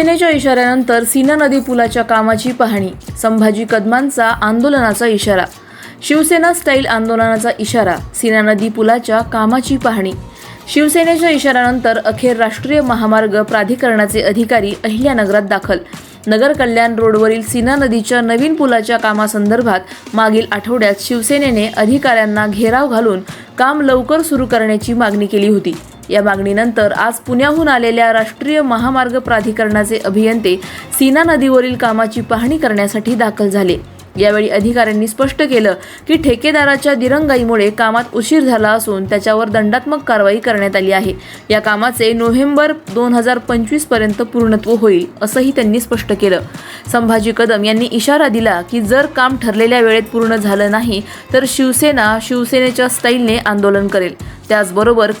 शिवसेनेच्या इशाऱ्यानंतर सीना नदी पुलाच्या कामाची पाहणी संभाजी कदमांचा आंदोलनाचा इशारा शिवसेना स्टाईल आंदोलनाचा इशारा सीना नदी पुलाच्या कामाची पाहणी. शिवसेनेच्या इशाऱ्यानंतर अखेर राष्ट्रीय महामार्ग प्राधिकरणाचे अधिकारी अहिल्यानगरात दाखल. नगर कल्याण रोडवरील सीना नदीच्या नवीन पुलाच्या कामासंदर्भात मागील आठवड्यात शिवसेनेने अधिकाऱ्यांना घेराव घालून काम लवकर सुरू करण्याची मागणी केली होती. या मागणीनंतर आज पुण्याहून आलेल्या राष्ट्रीय महामार्ग प्राधिकरणाचे अभियंते सीना नदीवरील कामाची पाहणी करण्यासाठी दाखल झाले. यावेळी अधिकाऱ्यांनी स्पष्ट केलं की ठेकेदाराच्या दिरंगाईमुळे कामात उशीर झाला असून त्याच्यावर दंडात्मक कारवाई करण्यात आली आहे. या कामाचे नोव्हेंबर दोन हजार पंचवीसपर्यंत पूर्णत्व होईल असंही त्यांनी स्पष्ट केलं. संभाजी कदम यांनी इशारा दिला की जर काम ठरलेल्या वेळेत पूर्ण झालं नाही तर शिवसेना शिवसेनेच्या स्टाईलने आंदोलन करेल. त्याचबरोबर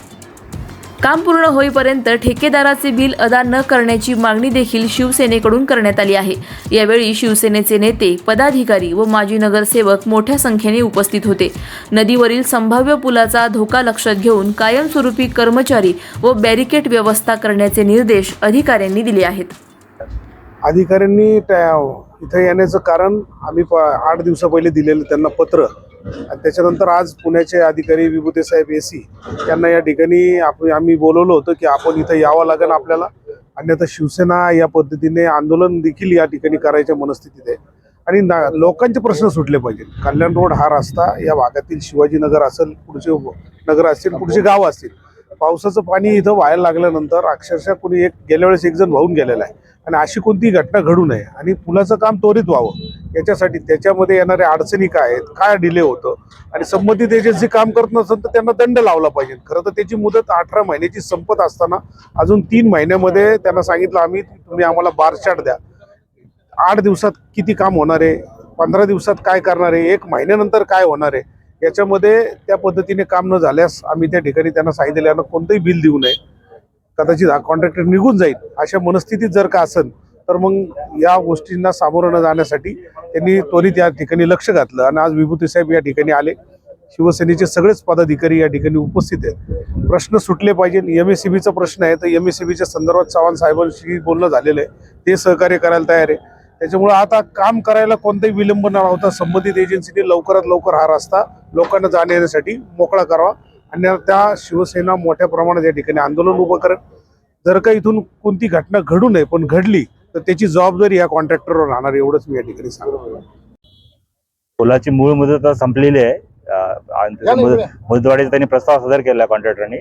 काम पूर्ण होईपर्यंत ठेकेदाराचे बिल अदा न करण्याची मागणी देखील शिवसेनेकडून करण्यात आली आहे. यावेळी शिवसेनेचे नेते पदाधिकारी व माजी नगरसेवक मोठ्या संख्येने उपस्थित होते. नदीवरील संभाव्य पुलाचा धोका लक्षात घेऊन कायमस्वरूपी कर्मचारी व बॅरिकेड व्यवस्था करण्याचे निर्देश अधिकाऱ्यांनी दिले आहेत. अधिकाऱ्यांनी त्या इथं येण्याचं कारण आम्ही प आठ दिवसा पहिले दिलेलं त्यांना पत्र. त्याच्यानंतर आज पुण्याचे अधिकारी विभूते साहेब ए सी यांना या ठिकाणी आपण आम्ही बोलवलं होतं की आपण इथं यावं लागेल आपल्याला. अन्यथा शिवसेना या पद्धतीने आंदोलन देखील या ठिकाणी करायच्या मनस्थितीत आहे. आणि ना लोकांचे प्रश्न सुटले पाहिजे कल्याण रोड हा रस्ता या भागातील शिवाजीनगर असेल पुढचे नगर असतील पुढचे गाव असतील. पावसाचं पाणी इथं व्हायला लागल्यानंतर अक्षरशः कोणी एक गेल्या वेळेस एक जण वाहून गेलेला आहे. आणि अशी कोणती घटना घडू नये. आणि पुलाचं काम त्वरित व्हावं. याच्यासाठी त्याच्यामध्ये येणाऱ्या अडचणी काय आहेत काय डिले होतं? आणि संबंधित एजन्सी काम करत नसेल तर त्यांना दंड लावला पाहिजे. खरं तर त्याची मुदत अठरा महिन्याची संपत असताना अजून तीन महिन्यामध्ये त्यांना सांगितलं आम्ही तुम्ही आम्हाला बारशाट द्या. आठ दिवसात किती काम होणार आहे? पंधरा दिवसात काय करणार आहे? एक महिन्यानंतर काय होणार आहे? याच्यामध्ये त्या पद्धतीने काम न झाल्यास आम्ही त्या ठिकाणी त्यांना सांगितलं कोणतंही बिल देऊ नये. कदाचित हा कॉन्ट्रॅक्टर निघून जाईल. अशा मनस्थितीत जर का असेल तर मग या गोष्टींना सामोरं जाण्यासाठी त्यांनी त्वरित या ठिकाणी लक्ष घातलं. आणि आज विभूती साहेब या ठिकाणी आले. शिवसेनेचे सगळेच पदाधिकारी या ठिकाणी उपस्थित आहेत. प्रश्न सुटले पाहिजे. एम एस सी बीचा प्रश्न आहे. तर एम एस सी बीच्या संदर्भात चव्हाण साहेबांशी बोलणं झालेलं आहे. ते सहकार्य करायला तयार आहे. त्याच्यामुळे आता काम करायला कोणताही विलंब न होता संबंधित एजन्सीने लवकरात लवकर हा रस्ता लोकांना जाण्या येण्यासाठी मोकळा करावा. आणि त्या शिवसेना मोठ्या प्रमाणात या ठिकाणी आंदोलन उभं करेल. जर का इथून कोणती घटना घडू नये पण घडली तर त्याची जबाबदारी या कॉन्ट्रॅक्टरवर राहणार एवढंच मी या ठिकाणी सांगतो. पुलाची मूळ मुदत संपलेली आहे. अं, आणि त्याची मुदत- मुदतवाढीचा त्यांनी प्रस्ताव सादर केला कॉन्ट्रॅक्टरने.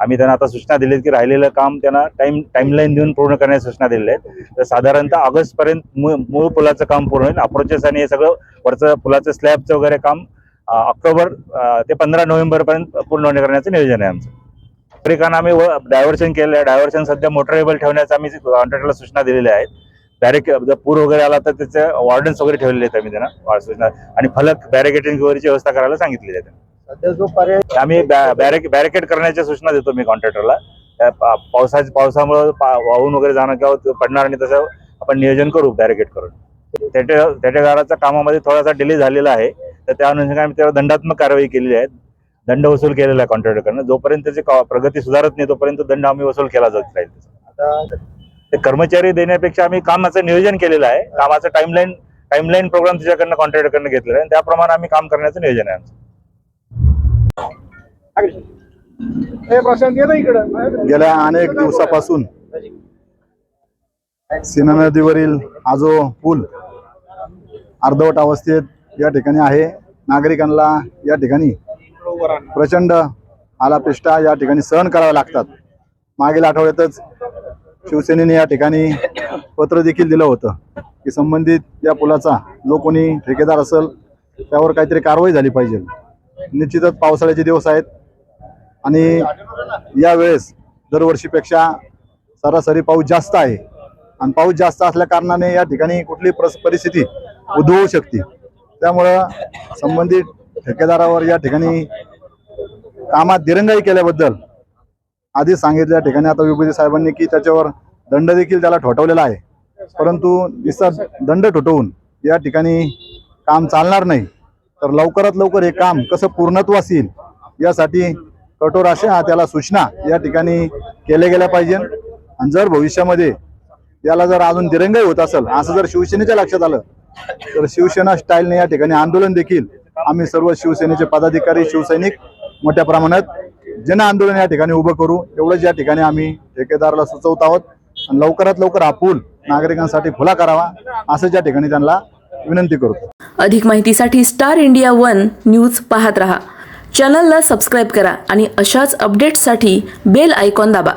आम्ही त्यांना आता सूचना दिली की राहिलेलं काम त्यांना टाइम टाइमलाईन देऊन पूर्ण करण्याची सूचना दिलेल्या आहेत. तर साधारणतः ऑगस्ट पर्यंत मूळ पुलाचं काम पूर्ण होईल. अप्रोचेस आणि हे सगळं वरचं पुलाचं स्लॅबचं वगैरे काम ऑक्टोबर ते पंधरा नोव्हेंबर पर्यंत पूर्ण करण्याचं नियोजन आहे आमचं. नागरिकांना आम्ही डायव्हर्शन केलं आहे डायव्हर्शन सध्या मोटरेबल ठेवण्याचं आम्ही कॉन्ट्रॅक्टरला सूचना दिलेल्या आहेत. डायरेक्ट जर पूर वगैरे आला तर त्याचे वॉर्डन्स वगैरे ठेवलेले आहेत आम्ही त्यांना. सूचना आणि फलक बॅरिकेटिंग वगैरेची व्यवस्था करायला सांगितलेली आहे आम्ही बॅरिक बॅरिकेड करण्याच्या सूचना देतो मी कॉन्ट्रॅक्टरला पावसाच्या पावसामुळे वाहून वगैरे जाणं किंवा पडणार आणि तसं आपण नियोजन करू बॅरिकेड करून. तेटे तेटेगाराच्या कामामध्ये थोडासा डिले झालेला आहे. तर त्या अनुषंगाने आम्ही त्यावर दंडात्मक कारवाई केलेली आहे. दंड वसूल केलेला आहे कॉन्ट्रॅक्टरकडनं जोपर्यंत त्याची का- प्रगती सुधारत नाही तोपर्यंत दंड आम्ही वसूल केला जात राहील ते कर्मचारी देण्यापेक्षा आम्ही कामाचं नियोजन केलेलं आहे. कामाचं टाइमलाईन टाइमलाईन प्रोग्राम तुझ्याकडनं कॉन्ट्रॅक्टरकडनं घेतलेला आहे. आणि त्याप्रमाणे आम्ही काम करण्याचं नियोजन आहे आमचं. गेल्या अनेक दिवसापासून सीना नदीवरील हा जो पूल अर्धवट अवस्थेत या ठिकाणी आहे. नागरिकांना या ठिकाणी प्रचंड आलापिष्टा या ठिकाणी सहन कराव्या लागतात. मागील आठवड्यातच शिवसेनेने या ठिकाणी पत्र देखील दिलं होतं की संबंधित या पुलाचा जो कोणी ठेकेदार असेल त्यावर काहीतरी कारवाई झाली पाहिजे. निश्चितच पावसाळ्याचे दिवस आहेत आणि यावेळेस दरवर्षीपेक्षा सरासरी पाऊस जास्त आहे. आणि पाऊस जास्त असल्या कारणाने या ठिकाणी कुठली परिस्थिती उद्भवू शकते. त्यामुळं संबंधित ठेकेदारावर या ठिकाणी कामात दिरंगाई केल्याबद्दल आधी सांगितल्या ठिकाणी आता विभूती साहेबांनी की त्याच्यावर दंड देखील त्याला ठोठवलेला आहे. परंतु नुसता दंड ठोठवून या ठिकाणी काम चालणार नाही. तर लवकरात लवकर हे काम कसं पूर्णत्वास येईल यासाठी कठोर अशा त्याला सूचना या ठिकाणी केल्या गेल्या पाहिजे. आणि जर भविष्यामध्ये याला जर अजून दिरंगाई होत असेल असं जर शिवसेनेच्या लक्षात आलं तर शिवसेना स्टाईलने या ठिकाणी आंदोलन देखील आम्ही सर्व शिवसेनेचे पदाधिकारी शिवसैनिक मोठ्या प्रमाणात जन आंदोलन या ठिकाणी उभं करू. एवढंच या ठिकाणी आम्ही ठेकेदाराला सुचवत आहोत. आणि लवकरात लवकर हा पूल नागरिकांसाठी खुला करावा असंच या ठिकाणी त्यांना विनंती करतो अधिक माहितीसाठी स्टार इंडिया वन न्यूज पाहत रहा. चॅनलला सबस्क्राईब करा आणि अशाच अपडेट्ससाठी बेल आयकॉन दाबा.